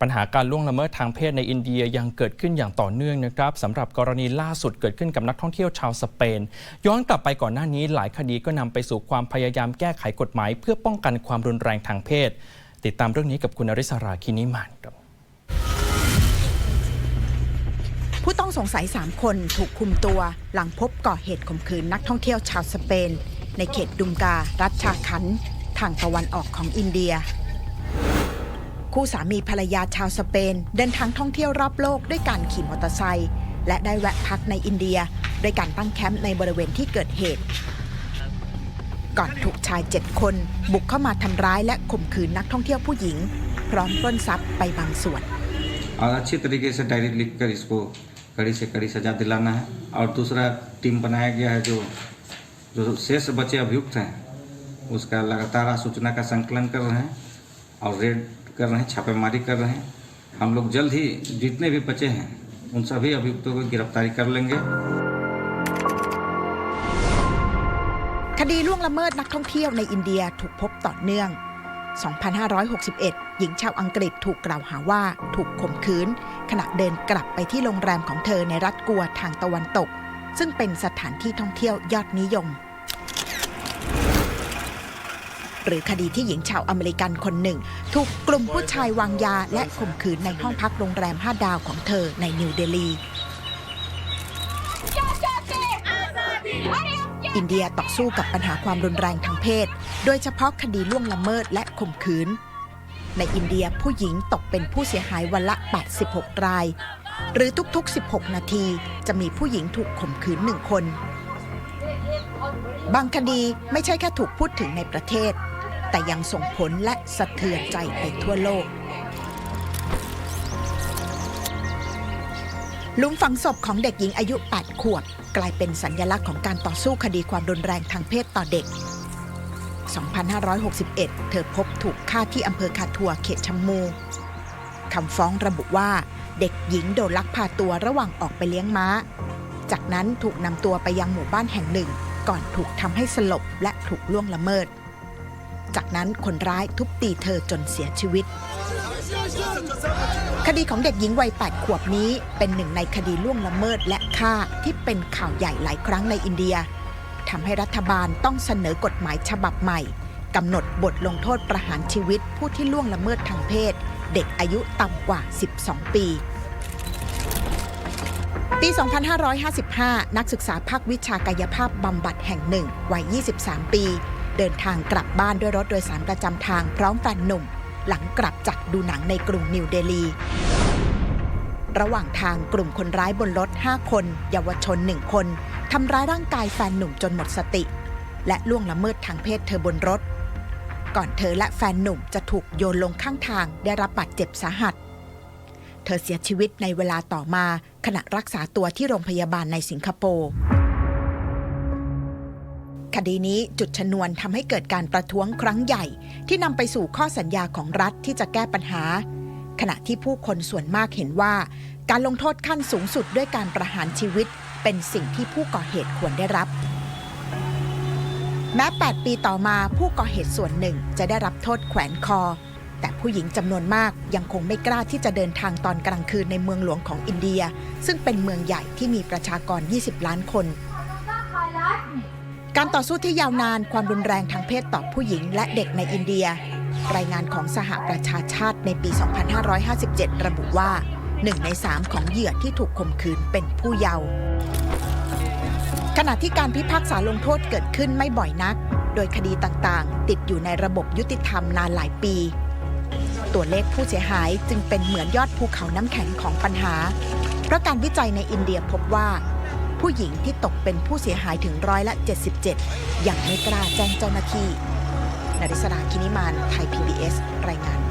ปัญหาการล่วงละเมิดทางเพศในอินเดียยังเกิดขึ้นอย่างต่อเนื่องนะครับสำหรับกรณีล่าสุดเกิดขึ้นกับนักท่องเที่ยวชาวสเปน ย้อนกลับไปก่อนหน้านี้หลายคดีก็นำไปสู่ความพยายามแก้ไขกฎหมาย เพื่อป้องกันความรุนแรงทางเพศ ติดตามเรื่องนี้กับคุณอริสราคินิมานครับผู้ต้องสงสัย 3 คนถูกคุมตัว หลังพบก่อเหตุข่มขืนนักท่องเที่ยวชาวสเปน ในเขตดุมกา รัฐชาคัน ทางตะวันออกของอินเดีย คู่สามีภรรยาชาวสเปน เดินทางท่องเที่ยวรอบโลกด้วยการขี่มอเตอร์ไซค์และได้แวะพักในอินเดีย ด้วยการตั้งแคมป์ในบริเวณที่เกิดเหตุ ก่อนถูกชาย 7 คน บุกเข้ามาทำร้ายและข่มขืนนักท่องเที่ยวผู้หญิง พร้อมปล้นทรัพย์ไปบางส่วน और अच्छी तरीके से डायरी लिख कर इसको कड़ी से कड़ी सजा दिलाना है और दूसरा टीम बनाया गया है जो जो शेष बचे अभियुक्त हैं उसका लगातार सूचना का संकलन कर रहे हैं और रेड कर रहे हैं छापेमारी कर रहे हैं हम लोग जल्द ही जितने भी बचे हैं उन सभी अभियुक्तों को गिरफ्तारी कर लेंगे คดีล่วงละเมิดนักท่องเที่ยวในอินเดียถูกพบต่อเนื่อง 2561 หญิงชาวอังกฤษถูกกล่าวหาว่าถูกข่มขืน ขณะเดินกลับไปที่โรงแรมของเธอในรัฐกัวทางตะวันตก ซึ่งเป็นสถานที่ท่องเที่ยวยอดนิยม หรือคดีที่หญิงชาวอเมริกันคนหนึ่ง ถูกกลุ่มผู้ชายวางยาและข่มขืนในห้องพักโรงแรม 5 ดาวของเธอในนิวเดลี อินเดียต่อสู้กับปัญหาความรุนแรงทางเพศ โดยเฉพาะคดีล่วงละเมิดและข่มขืน ในอินเดียผู้หญิงตกเป็นผู้เสียหายวันละ 86 ราย หรือทุกๆ 16 นาทีจะมีผู้หญิงถูกข่มขืนหนึ่งคนบางคดีไม่ใช่แค่ถูกพูดถึงในประเทศ แต่ยังส่งผลและสะเทือนใจไปทั่วโลกหลุมฝังศพของเด็กหญิงอายุ 8 ขวบ กลายเป็นสัญญลักษณ์ของการต่อสู้คดีความรุนแรงทางเพศต่อเด็ก 2561 เธอพบถูกฆ่าที่อำเภอคาทัวเขตชัมมูคำฟ้องระบุว่า เด็กหญิงโดนลักพาตัวระหว่างออกไปเลี้ยงม้า จากนั้นถูกนำตัวไปยังหมู่บ้านแห่งหนึ่ง ก่อนถูกทำให้สลบและถูกล่วงละเมิด จากนั้นคนร้ายทุบตีเธอจนเสียชีวิต คดีของเด็กหญิงวัย 8 ขวบนี้เป็นหนึ่งในคดีล่วงละเมิดและฆ่าที่เป็นข่าวใหญ่หลายครั้งในอินเดียทำให้รัฐบาลต้องเสนอกฎหมายฉบับใหม่กำหนดบทลงโทษประหารชีวิตผู้ที่ล่วงละเมิดทางเพศ เด็กอายุต่ำกว่า 12 ปี ปี 2555 นักศึกษาภาควิชากายภาพบำบัดแห่งหนึ่งวัย 23 ปี เดินทางกลับบ้านด้วยรถโดยสารประจำทางพร้อมแฟนหนุ่ม หลังกลับจากดูหนังในกรุงนิวเดลี ระหว่างทางกลุ่มคนร้ายบนรถ 5 คน เยาวชน 1 คนทำร้ายร่างกายแฟนหนุ่มจนหมดสติ และล่วงละเมิดทางเพศเธอบนรถ ก่อนเธอและแฟนหนุ่มจะถูกโยนลงข้างทางได้รับบาดเจ็บสาหัส เธอเสียชีวิตในเวลาต่อมาขณะรักษาตัวที่โรงพยาบาลในสิงคโปร์ คดีนี้จุดชนวนทำให้เกิดการประท้วงครั้งใหญ่ ที่นำไปสู่ข้อสัญญาของรัฐที่จะแก้ปัญหา ขณะที่ผู้คนส่วนมากเห็นว่า การลงโทษขั้นสูงสุดด้วยการประหารชีวิต เป็นสิ่งที่ผู้ก่อเหตุควรได้รับ แม้ 8 ปีต่อมาผู้ก่อเหตุส่วนหนึ่งจะได้รับโทษแขวนคอ แต่ผู้หญิงจำนวนมากยังคงไม่กล้าที่จะเดินทางตอนกลางคืนในเมืองหลวงของอินเดีย ซึ่งเป็นเมืองใหญ่ที่มีประชากร 20 ล้านคน การต่อสู้ที่ยาวนานความรุนแรงทางเพศต่อผู้หญิงและเด็กในอินเดีย รายงานของสหประชาชาติในปี 2557 ระบุว่าหนึ่งในสามของเหยื่อที่ถูกข่มขืนเป็นผู้เยาว์ขณะที่การพิพากษาลงโทษเกิดขึ้นไม่บ่อยนัก โดยคดีต่างๆ ติดอยู่ในระบบยุติธรรมนานหลายปี ตัวเลขผู้เสียหายจึงเป็นเหมือนยอดภูเขาน้ำแข็งของปัญหา เพราะการวิจัยในอินเดียพบว่า ผู้หญิงที่ตกเป็นผู้เสียหายถึงร้อยละ 77 ยังไม่กล้าแจ้งเจ้าหน้าที่ นริศราคินิมาน ไทย PBS รายงาน